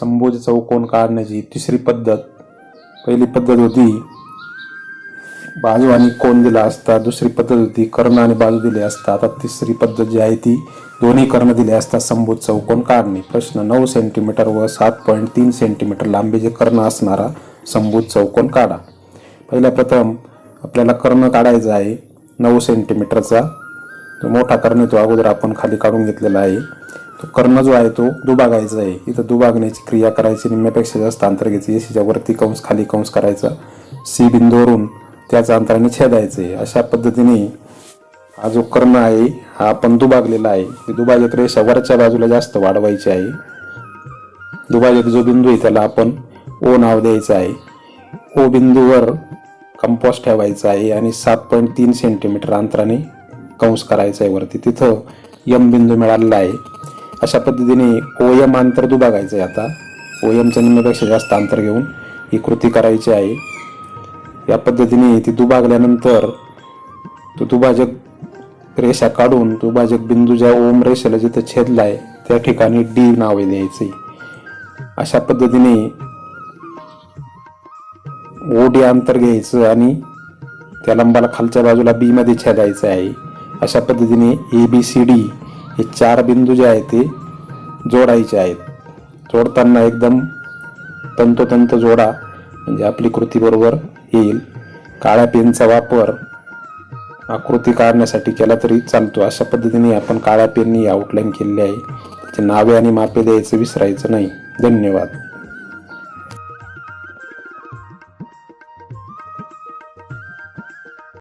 संभोज चौकोन हो काढण्याची? तिसरी पद्धत. पहिली पद्धत होती बाजू आणि कोण दिला असता? दुसरी पद्धत होती कर्ण आणि बाजू दिले असता. आता तिसरी पद्धत जी आहे ती दोन्ही कर्ण दिले असता संभूत चौकोन हो काढणे? प्रश्न नऊ सेंटीमीटर व सात पॉईंट तीन सेंटीमीटर लांबीचे कर्ण असणारा संभूत चौकोन हो काढा? पहिल्या प्रथम आपल्याला कर्ण काढायचा आहे नऊ सेंटीमीटरचा तो मोठा कर्ण तो अगोदर आपण खाली काढून घेतलेला आहे. तो कर्ण जो आहे तो दुभागायचा आहे. इथं दुभागण्याची क्रिया करायची निम्म्यापेक्षा जास्त अंतर घ्यायचं. एसीच्या वरती कंस खाली कंस करायचा. सी बिंदूवरून त्याचा अंतराने छेदायचं आहे. अशा पद्धतीने हा जो कर्ण आहे हा आपण दुभागलेला आहे. दुभाजक रेषा वरच्या बाजूला जास्त वाढवायची आहे. दुभाजक जो बिंदू आहे त्याला आपण ओ नाव द्यायचं आहे. ओ बिंदूवर कंपोस्ट ठेवायचा आहे आणि सात पॉईंट तीन सेंटीमीटर अंतराने कंस करायचा आहे वरती. तिथं यम बिंदू मिळालेला आहे. अशा पद्धतीने ओयम अंतर तू दुभागायचं आहे आता. ओ एमच्या निम्म्यापेक्षा जास्त अंतर घेऊन ही कृती करायची आहे. या पद्धतीने ती दुभागल्यानंतर तो दुभाजक रेषा काढून दुभाजक बिंदू ज्या ओम रेषेला जिथं छेदला आहे त्या ठिकाणी डी नावे द्यायचे. अशा पद्धतीने ओ डी अंतर घ्यायचं आणि त्या लंबाला खालच्या बाजूला बीमध्ये छेदायचं आहे. अशा पद्धतीने ए बी सी डी हे चार बिंदू जे आहेत ते जोडायचे आहेत. जोडताना एकदम तंतोतंत जोडा म्हणजे आपली कृती बरोबर येईल. काळ्या पेनचा वापर आकृती काढण्यासाठी केला तरी चालतो. अशा पद्धतीने आपण काळ्या पेननी आउटलाईन केलेली आहे. त्याची नावे आणि मापे द्यायचं विसरायचं नाही. धन्यवाद.